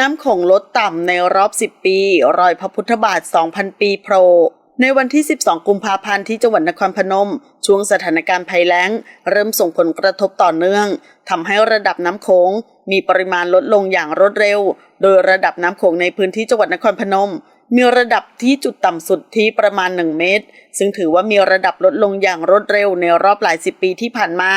น้ำโขงลดต่ำในรอบ 10 ปี รอยพระพุทธบาท 2,000 ปีโผล่ในวันที่ 12 กุมภาพันธ์ที่จังหวัดนครพนม ช่วงสถานการณ์ภัยแล้ง เริ่มส่งผลกระทบต่อเนื่องทำให้ระดับน้ำโขงมีปริมาณลดลงอย่างรวดเร็ว โดยระดับน้ำโขงในพื้นที่จังหวัดนครพนม มีระดับที่จุดต่ำสุดที่ประมาณ 1 เมตร ซึ่งถือว่ามีระดับลดลงอย่างรวดเร็วในรอบหลายสิบปีที่ผ่านมา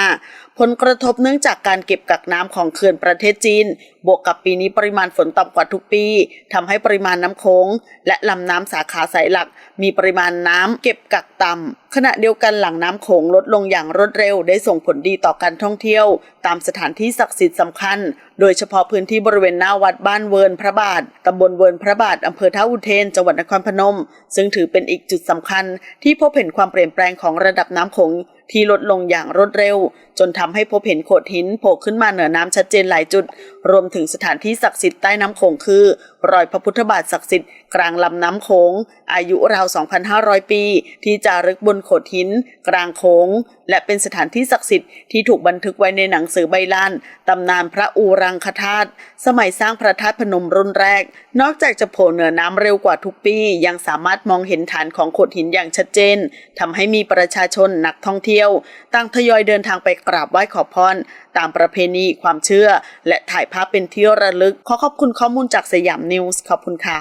ผลกระทบเนื่องจากการเก็บกักน้ำของเขื่อนประเทศจีน บวกกับปีนี้ปริมาณฝนต่ำกว่าทุกปีทำให้ปริมาณน้ำโขงและลำน้ำสาขาสายหลัก มีปริมาณน้ำเก็บกักต่ำขณะเดียวกันหลังน้ำโขงลดลงอย่างรวดเร็ว ได้ส่งผลดีต่อการท่องเที่ยว ตามสถานที่ศักดิ์สิทธิ์สำคัญ โดยเฉพาะพื้นที่บริเวณหน้าวัดบ้านเวินพระบาทตำบลเวินพระบาทอำเภอท่าอุเทน จังหวัดนครพนม ซึ่งถือเป็นอีกจุดสำคัญ ที่พบเห็นความเปลี่ยนแปลงของระดับน้ำโขง ที่ลดลงอย่างรวดเร็ว จนทำให้พบเห็นโขดหินโผล่ขึ้นมาเหนือน้ำชัดเจนหลายจุด รวมถึงสถานที่ศักดิ์สิทธิ์ใต้น้ำโขงคือ รอยพระพุทธบาทศักดิ์สิทธิ์กลางลำน้ำโขงอายุราว 2,500 ปี ที่จารึกบนโขดหิน กลางโขงและเป็นสถานที่ศักดิ์สิทธิ์ที่ถูกบันทึกไว้ในหนังสือใบลานตำนานพระอูรังคธาตุสมัยสร้างพระธาตุพนมรุ่นแรก นอกจากจะโผล่เหนือน้ำเร็วกว่าทุกปี ยังสามารถมองเห็นฐานของโขดหินอย่างชัดเจนทำให้มีประชาชนนักท่องเที่ยวที่ยว ต่างทยอยเดินทางไปกราบไหว้ขอพร ตามประเพณีความเชื่อ และถ่ายภาพเป็นที่ระลึก ขอขอบคุณข้อมูลจากสยามนิวส์ขอบคุณค่ะ